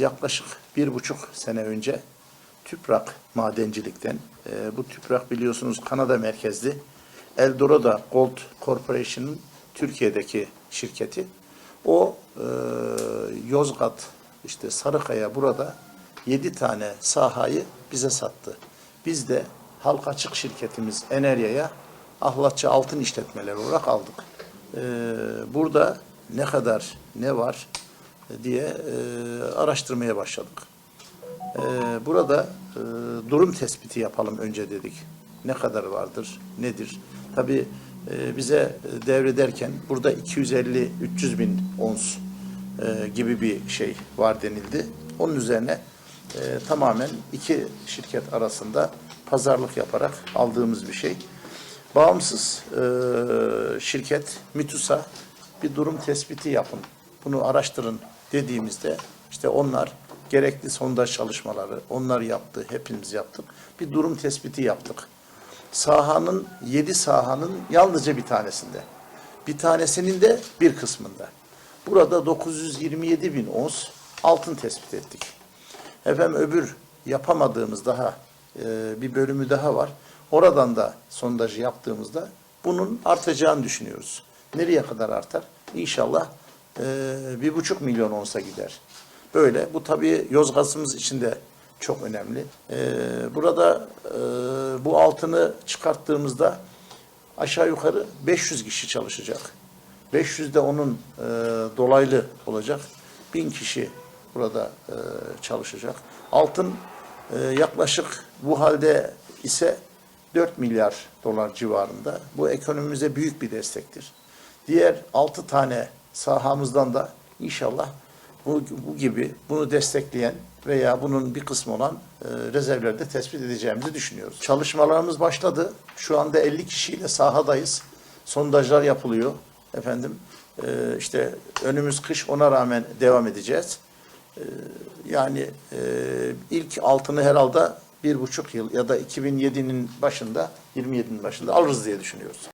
Yaklaşık bir buçuk sene önce Tüprak madencilikten, e, bu Tüprak biliyorsunuz Kanada merkezli Eldorado Gold Corporation'ın Türkiye'deki şirketi. O e, Yozgat, işte Sarıkaya burada 7 tane sahayı bize sattı. Biz de halk açık şirketimiz Enerya'ya Ahlatçı Altın İşletmeleri olarak aldık. E, burada ne kadar ne var diye e, araştırmaya başladık. Ee, burada e, durum tespiti yapalım önce dedik. Ne kadar vardır, nedir? Tabii e, bize devrederken burada 250-300 bin ons e, gibi bir şey var denildi. Onun üzerine e, tamamen iki şirket arasında pazarlık yaparak aldığımız bir şey. Bağımsız e, şirket MİTUS'a bir durum tespiti yapın, bunu araştırın dediğimizde işte onlar gerekli sondaj çalışmaları onlar yaptı, hepimiz yaptık. Bir durum tespiti yaptık. Sahanın, yedi sahanın yalnızca bir tanesinde. Bir tanesinin de bir kısmında. Burada 927 bin ons altın tespit ettik. Efendim öbür yapamadığımız daha e, bir bölümü daha var. Oradan da sondajı yaptığımızda bunun artacağını düşünüyoruz. Nereye kadar artar? İnşallah bir buçuk milyon onsa gider. Böyle. Bu tabii Yozgat'ımız için de çok önemli. E, burada e, bu altını çıkarttığımızda aşağı yukarı 500 kişi çalışacak. 500 de onun e, dolaylı olacak. 1000 kişi burada e, çalışacak. Altın yaklaşık bu halde ise 4 milyar dolar civarında. Bu ekonomimize büyük bir destektir. Diğer 6 tane sahamızdan da inşallah bu, bu gibi bunu destekleyen veya bunun bir kısmı olan e, rezervleri de tespit edeceğimizi düşünüyoruz. Çalışmalarımız başladı. Şu anda 50 kişiyle sahadayız. Sondajlar yapılıyor. Efendim e, işte önümüz kış ona rağmen devam edeceğiz. E, yani e, ilk altını herhalde bir buçuk yıl ya da 2007'nin başında 27'nin başında alırız diye düşünüyoruz.